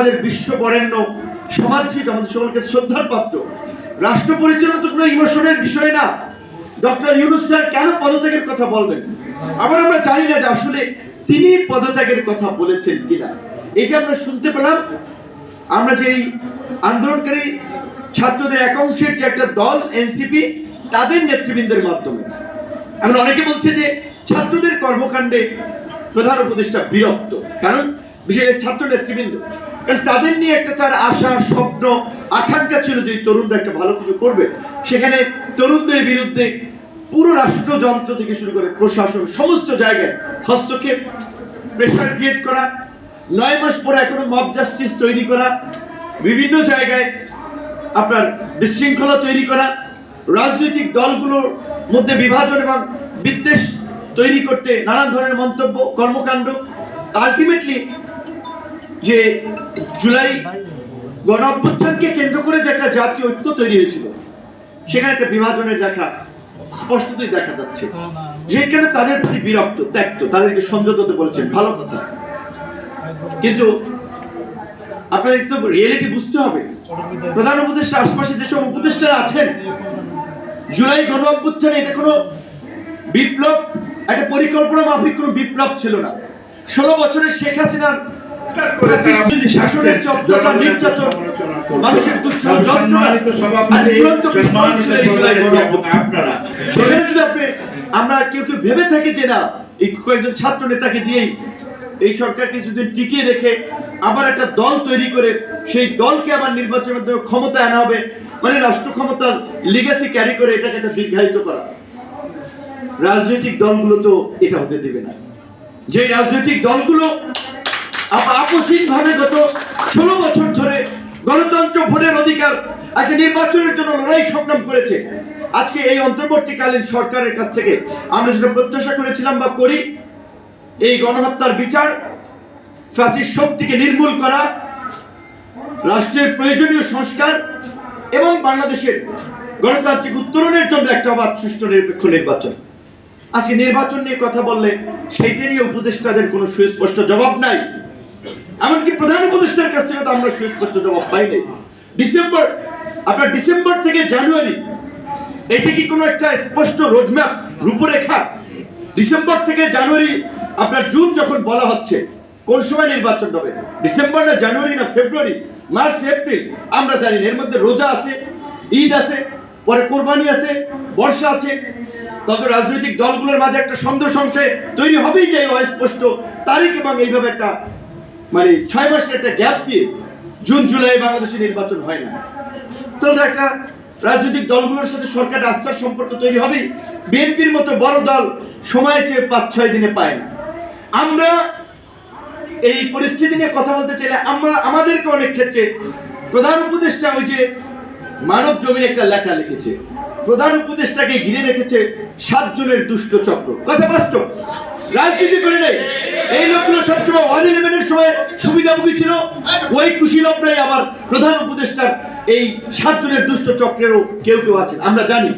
আমাদের বিশ্ব বরেণ্য সমাজশিক আমাদের সকলকে শ্রদ্ধার পাত্র। রাষ্ট্র পরিচালনা তো কোনো ইমোশনের বিষয় না। ডক্টর ইউনুস স্যার, কেন পদত্যাগের কথা বলবেন? আবার আমরা জানি না যে আসলে তিনি পদত্যাগের কথা বলেছেন কিনা। এটা আমরা শুনতে পেলাম। আমরা যে আন্দোলনকারী ছাত্রদের একাংশের যে একটা দল, এনসিপি, তাদের নেতৃবৃন্দের মাধ্যমে। এমন অনেকে বলছে যে ছাত্রদের কর্মকাণ্ডে প্রধান উপদেষ্টা বিরক্ত। কারণ বিশেষ ছাত্র নেতৃবৃন্দ কারণ তাদের নিয়ে একটা তার আশা, স্বপ্ন, আকাঙ্ক্ষা ছিল যে তরুণরা একটা ভালো কিছু করবে। সেখানে তরুণদের বিরুদ্ধে পুরো রাষ্ট্রযন্ত্র থেকে শুরু করে প্রশাসন, সমস্ত জায়গায় হস্তক্ষেপ প্রেশার ক্রিয়েট করা, নয় মাস পরে এখনও মব জাস্টিস তৈরি করা, বিভিন্ন জায়গায় আপনার বিশৃঙ্খলা তৈরি করা, রাজনৈতিক দলগুলোর মধ্যে বিভাজন এবং বিদ্বেষ তৈরি করতে নানান ধরনের মন্তব্য, কর্মকাণ্ড। আলটিমেটলি যে জুলাই গণ অভ্যুত্থানকে কেন্দ্র করে যে একটা জাতীয় ঐক্য তৈরি হয়েছিল সেখানে একটা বিভাজনের রেখা স্পষ্টতই দেখা যাচ্ছে। যেখানে তাদের প্রতি বিরক্ত ত্যক্ত তাদেরকে সংযত হতে বলেছেন ভালো কথা। কিন্তু আপনাদের তো রিয়েলিটি বুঝতে হবে। প্রধান উপদেষ্টা আশপাশে যেসব উপদেষ্টারা আছেন জুলাই গণ অভ্যুত্থানে এটা কোনো বিপ্লব একটা পরিকল্পনা মাফিক কোনো বিপ্লব ছিল না। ষোলো বছরের শেখ হাসিনার শাসনের নির্যাতন মানুষের যন্ত্রণা চূড়ান্ত সেখানে যদি আপনি আমরা কেউ কেউ ভেবে থাকি যে না এই কয়েকজন ছাত্র নেতাকে দিয়েই এই সরকারকে যদি টিকিয়ে রেখে আবার একটা দল তৈরি করে সেই দলকে আবার নির্বাচনের মাধ্যমে ক্ষমতা আনা হবে। মানে রাষ্ট্র ক্ষমতা লিগাসি ক্যারি করে এটাকে একটা দীর্ঘায়িত করা। রাজনৈতিক দলগুলো তো এটা হতে দেবে না। যে রাজনৈতিক দলগুলো আপসীন ভাবে গত ষোলো বছর ধরে গণতন্ত্র ভোটের অধিকার একটা নির্বাচনের জন্য লড়াই সংগ্রাম করেছে। আজকে এই অন্তর্বর্তীকালীন সরকারের কাছ থেকে আমরা যেটা প্রত্যাশা করেছিলাম বা করি, এই গণহত্যার বিচার ফ্যাসিস শক্তিকে নির্মূল করা, রাষ্ট্রের প্রয়োজনীয় সংস্কার এবং বাংলাদেশের গণতান্ত্রিক উত্তরণের জন্য একটা অবাধ সুষ্ঠু নিরপেক্ষ নির্বাচন। আজকে নির্বাচন নিয়ে কথা বললে সেইটা নিয়ে উপদেষ্টাদের কোনো সুস্পষ্ট জবাব নাই। এমনকি প্রধান উপদেষ্টার কাছ থেকে তো আমরা সুস্পষ্ট জবাব পাইনি ডিসেম্বর, আপনার ডিসেম্বর থেকে জানুয়ারি, এটা কি কোনো একটা স্পষ্ট রোডম্যাপ, রূপরেখা? ডিসেম্বর থেকে জানুয়ারি, আপনার জুন যখন বলা হচ্ছে, কোন সময় নির্বাচন হবে? ডিসেম্বর না জানুয়ারি না ফেব্রুয়ারি? March April? আমরা জানি এর মধ্যে রোজা আছে, ঈদ আছে, পরে কোরবানি আছে, বর্ষা আছে। তবে রাজনৈতিক দলগুলোর মাঝে একটা সন্দেহ সংশয় তৈরি হবেই যে অস্পষ্ট তারিখ এবং এইভাবে একটা মানে ছয় মাসের একটা গ্যাপ দিয়ে জুন, জুলাই বাংলাদেশে নির্বাচন হয় না। তাহলে একটা রাজনৈতিক দলগুলোর সাথে সরকার আস্থার সম্পর্ক তৈরি হবেই বিএনপির মতো বড় দল সময় চেয়ে পাঁচ, ছয় দিনে পায় না। আমরা এই পরিস্থিতি নিয়ে কথা বলতে চাইলে আমরা, আমাদেরকে অনেক ক্ষেত্রে প্রধান উপদেষ্টা ওই যে মানব জমির একটা লেখা লিখেছে। প্রধান উপদেষ্টাকে ঘিরে রেখেছে সাতজনের দুষ্ট চক্র। কথা বাস্তব। রাজনীতি করে নেই। এই লোকগুলো সবসময় ওয়ান ইলেভেনের সময় সুবিধাভোগী ছিল। ওই খুশি লোকরাই আমার প্রধান উপদেষ্টার এই সাতজনের দুষ্ট চক্রেরও কেউ কেউ আছেন, আমরা জানি।